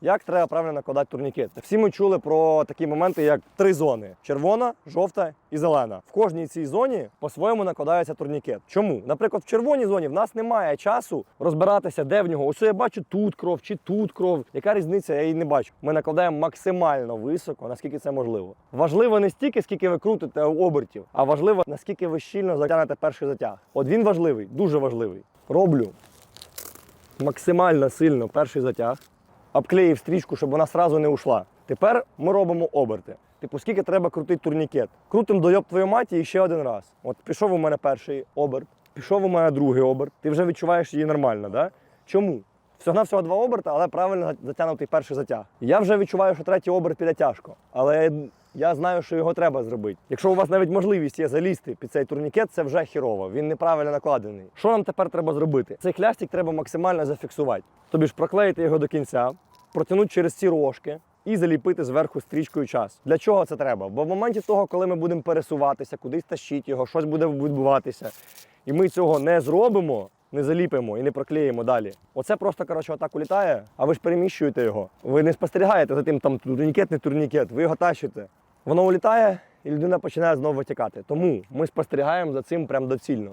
Як треба правильно накладати турнікет? Всі ми чули про такі моменти, як три зони: червона, жовта і зелена. В кожній цій зоні по-своєму накладається турнікет. Чому? Наприклад, в червоній зоні в нас немає часу розбиратися, де в нього. Ось я бачу тут кров чи тут кров. Яка різниця? Я її не бачу. Ми накладаємо максимально високо, наскільки це можливо. Важливо не стільки, скільки ви крутите обертів, а важливо наскільки ви щільно затягнете перший затяг. От він важливий, дуже важливий. Роблю максимально сильно перший затяг, обклеїв стрічку, щоб вона сразу не ушла. Тепер ми робимо оберти. Типу, скільки треба крутити турнікет. Крутим до йоб твою маті і ще один раз. От пішов у мене перший оберт, пішов у мене другий оберт. Ти вже відчуваєш її нормально, да? Чому? Всього всього два оберта, але правильно затягнутий перший затяг. Я вже відчуваю, що третій оберт піде тяжко. Але я знаю, що його треба зробити. Якщо у вас навіть можливість є залізти під цей турнікет, це вже хірово. Він неправильно накладений. Що нам тепер треба зробити? Цей хлястик треба максимально зафіксувати. Тобі ж проклеїти його до кінця, протягнути через ці рожки. І заліпити зверху стрічкою час. Для чого це треба? Бо в моменті того, коли ми будемо пересуватися, кудись тащити його, щось буде відбуватися, і ми цього не зробимо, не заліпимо і не проклеїмо далі. Оце просто коротше отак улітає, а ви ж переміщуєте його. Ви не спостерігаєте за тим, там турнікет, не турнікет, ви його тащите. Воно улітає, і людина починає знову витікати. Тому ми спостерігаємо за цим прям доцільно.